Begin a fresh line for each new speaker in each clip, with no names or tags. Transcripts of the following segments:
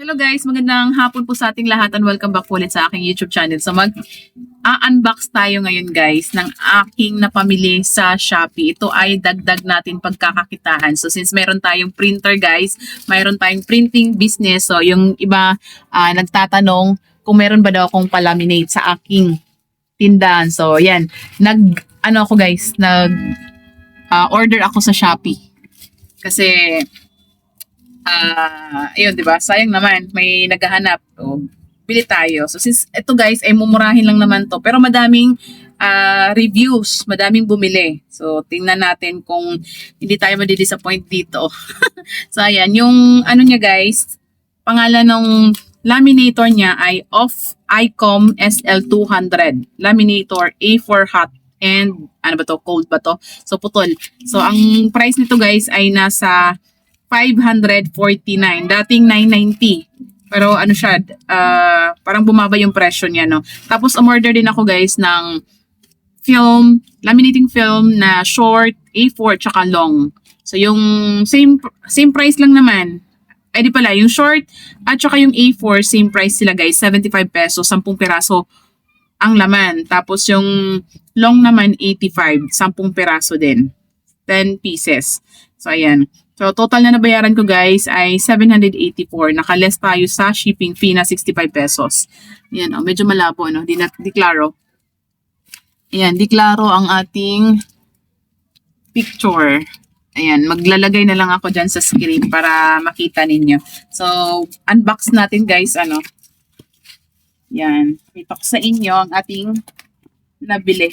Hello guys, magandang hapon po sa ating lahat and welcome back ulit sa aking YouTube channel. So mag unbox tayo ngayon guys ng aking napamili sa Shopee. Ito ay dagdag natin pagkakakitaan. So since meron tayong printer guys, mayroon tayong printing business. So yung iba ah, nagtatanong kung meron ba daw akong palaminate sa aking tindahan. So yan, nag ano ako guys, nag ah, order ako sa Shopee. Kasi ah, ayun, 'di ba? Sayang naman may naghahanap. So, bili tayo. So since ito guys ay mumurahin lang naman 'to, pero madaming ah, reviews, madaming bumili. So tingnan natin kung hindi tayo madi-disappoint dito. so ayan, yung ano niya guys, pangalan ng laminator niya ay Off Icom SL200. Laminator A4 hot and ano ba to, cold ba to? So putol. So ang price nito guys ay nasa 549. Dating 990. Pero ano siya, ah, parang bumaba yung presyo niya, no? Tapos umorder din ako guys ng film, laminating film na short, A4, tsaka long. So yung same same price lang naman. Ay di pala, yung short at tsaka yung A4, same price sila guys, 75 pesos, 10 piraso ang laman. Tapos yung long naman, 85, 10 piraso din. 10 pieces. So ayan. So, total na nabayaran ko guys ay 784. Nakaless tayo sa shipping fee na 65 pesos. Ayan, oh, medyo malabo, no? Di, na, di klaro. Ayan, di klaro ang ating picture. Ayan, maglalagay na lang ako dyan sa screen para makita ninyo. So, unbox natin guys, ano. Yan, ito sa inyo ang ating nabili.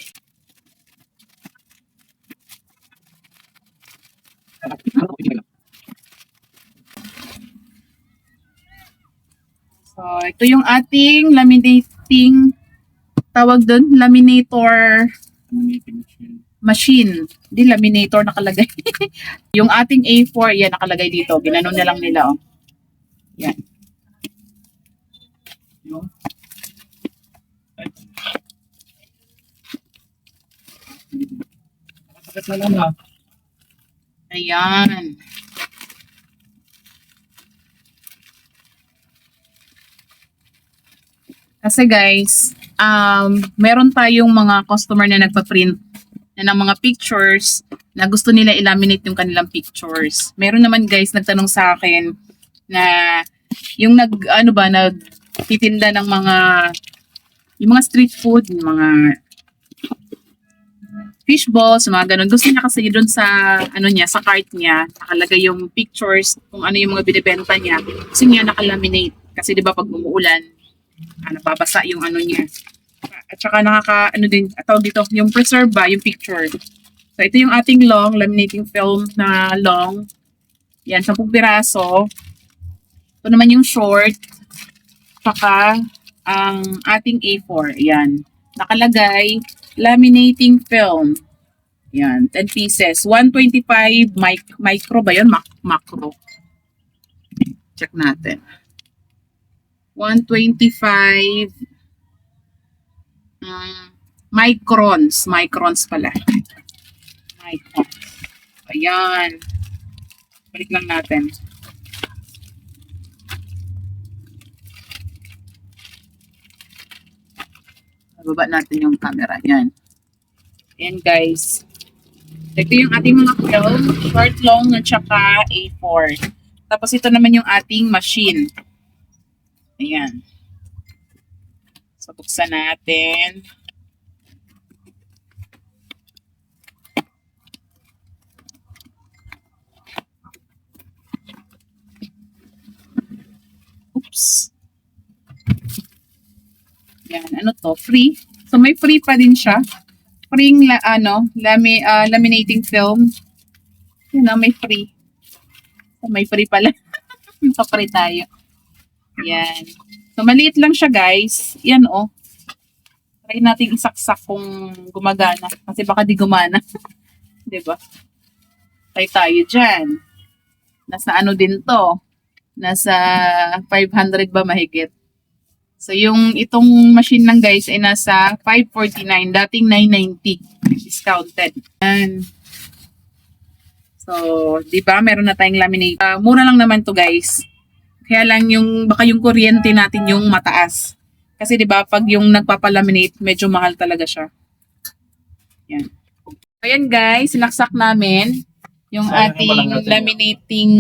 So, ito yung ating laminating tawag doon, laminator machine. Hindi laminator nakalagay. yung ating A4, yan nakalagay dito. Ginanon na lang nila, oh. Yan. Ayan. Kasi guys, um, meron tayong mga customer na nagpa-print na ng mga pictures na gusto nila i-laminate yung kanilang pictures. Meron naman guys nagtanong sa akin na yung nag ano ba nagtitinda ng mga yung mga street food, yung mga fish balls, mga ganun. Gusto niya kasi doon sa ano niya, sa cart niya, nakalagay yung pictures kung ano yung mga binibenta niya. Gusto niya nakalaminate kasi 'di ba pag umuulan, ano babasa yung ano niya. At saka nakaka ano din, tawag dito, yung preserve ba yung picture. So ito yung ating long laminating film na long. Yan, 10 piraso. Ito naman yung short. Saka ang ating A4. Yan. Nakalagay laminating film. Yan, 10 pieces. 125 mic micro ba yun? Mac macro. Check natin. 125 mm, microns. Microns pala. Microns. Ayan. Balik lang natin. Baba natin yung camera. Yan. Yan guys. Ito yung ating mga film. Short, long, at saka A4. Tapos ito naman yung ating machine. Ayan. So, buksan natin. Yan, ano to? Free. So, may free pa din siya. Free, la, ano, lami, ah, laminating film. Yan, ah, may free. So, may free pala. Pa-free tayo. Yan. So, maliit lang siya, guys. Yan, oh. Try natin isaksak kung gumagana. Kasi baka di gumana. ba? Try tayo dyan. Nasa ano din to? Nasa 500 ba mahigit? So, yung itong machine lang, guys, ay nasa 549. Dating 990. Discounted. Yan. So, di ba, meron na tayong laminate. Ah, mura lang naman to guys. Kaya lang yung, baka yung kuryente natin yung mataas. Kasi 'di ba pag yung nagpapalaminate, medyo mahal talaga siya. Yan. Ayan guys, sinaksak namin yung
Sayang
ating laminating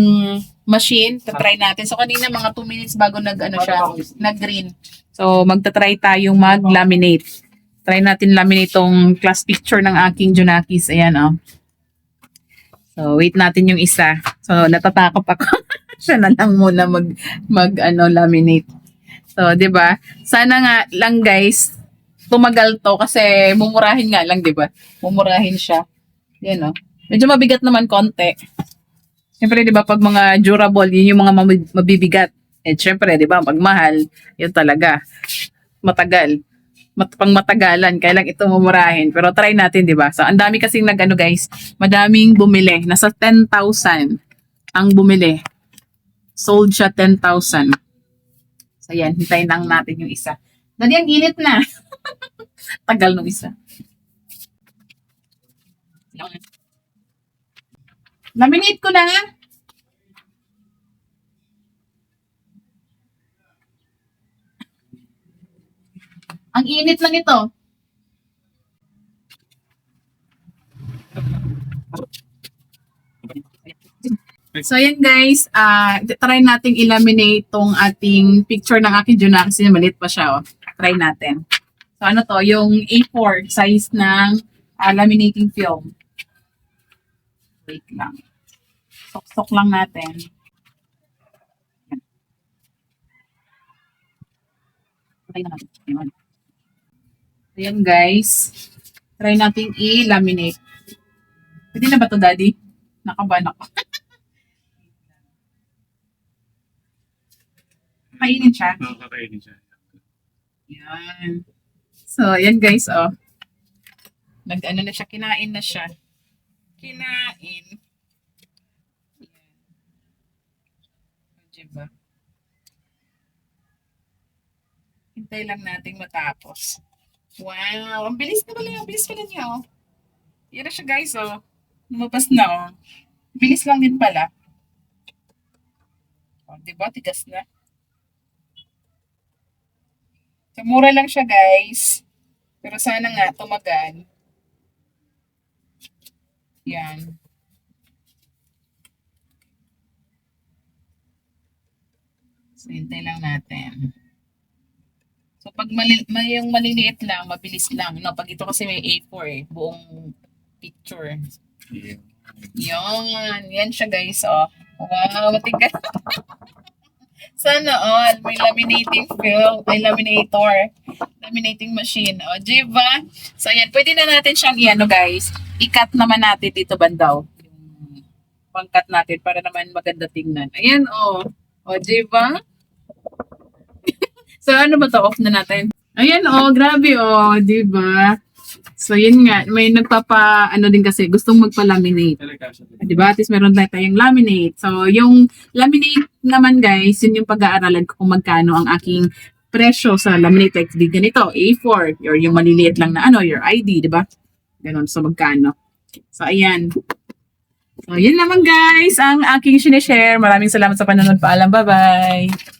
machine. Tatry natin. So kanina mga 2 minutes bago nag ano siya, nag green. So magta-try tayong mag-laminate. Try natin laminate tong class picture ng aking Junakis. Ayan oh. So wait natin yung isa. So natatakot ako. siya na lang muna mag mag ano laminate. So, 'di ba? Sana nga lang guys tumagal to kasi mumurahin nga lang, 'di ba? Mumurahin siya. Yan oh. Medyo mabigat naman konti. Siyempre, 'di ba, pag mga durable, yun yung mga mabib- mabibigat. Eh, siyempre, 'di ba, pag mahal, yun talaga. Matagal. Mat pang matagalan, kailang ito mumurahin. Pero try natin, 'di ba? So, ang dami kasing nag-ano guys, madaming bumili. Nasa 10,000 ang bumili. Sold siya 10,000. So, yan. Hintayin lang natin yung isa. Dali, ang init na. Tagal nung isa. Laminate ko na. Ang init lang ito. So, ayan guys, ah try nating i-laminate tong ating picture ng aking Junaki kasi maliit pa siya. Oh. Try natin. So, ano to? Yung A4 size ng ah, laminating film. Wait lang. Sok-sok lang natin. Try na natin. Ayan. Ayan guys. Try nating i-laminate. Pwede na ba to daddy? Nakaban ako. Kainin siya.
Nakakainin siya.
Yan. So, ayan guys, oh. Nag-ano na siya, kinain na siya. Kinain. Yan. Diba? Hintay lang nating matapos. Wow, ang bilis na pala, ang bilis pala niya, oh. Yan siya guys, oh. Lumabas na, oh. Bilis lang din pala. Oh, diba? Tigas na. So, mura lang siya, guys. Pero sana nga, tumagal. Yan. So, hintay lang natin. So, pag mali may yung maliliit lang, mabilis lang. No? Pag ito kasi may A4 eh, buong picture.
Yeah.
Yan. Yan siya, guys. Oh. Wow, matigas. Sana all. May laminating film. May laminator. Laminating machine. O, diba? So, yan. Pwede na natin siyang i-ano, guys. I-cut naman natin dito bandaw. Yung pang-cut natin para naman maganda tingnan. Ayan, o. O, diba? so, ano ba to? Off na natin. Ayan, o. Grabe, o. Diba? So, yun nga. May nagpapa, ano din kasi, gustong magpa-laminate.
Talaga siya.
Di ba? At least meron tayo tayong laminate. So, yung laminate naman guys, yun yung pag-aaralan ko kung magkano ang aking presyo sa laminate like ganito, A4, or yung maliliit lang na ano, your ID, di ba? Ganon, so magkano. So, ayan. So, yun naman guys, ang aking sinishare. Maraming salamat sa panonood. Paalam, bye-bye!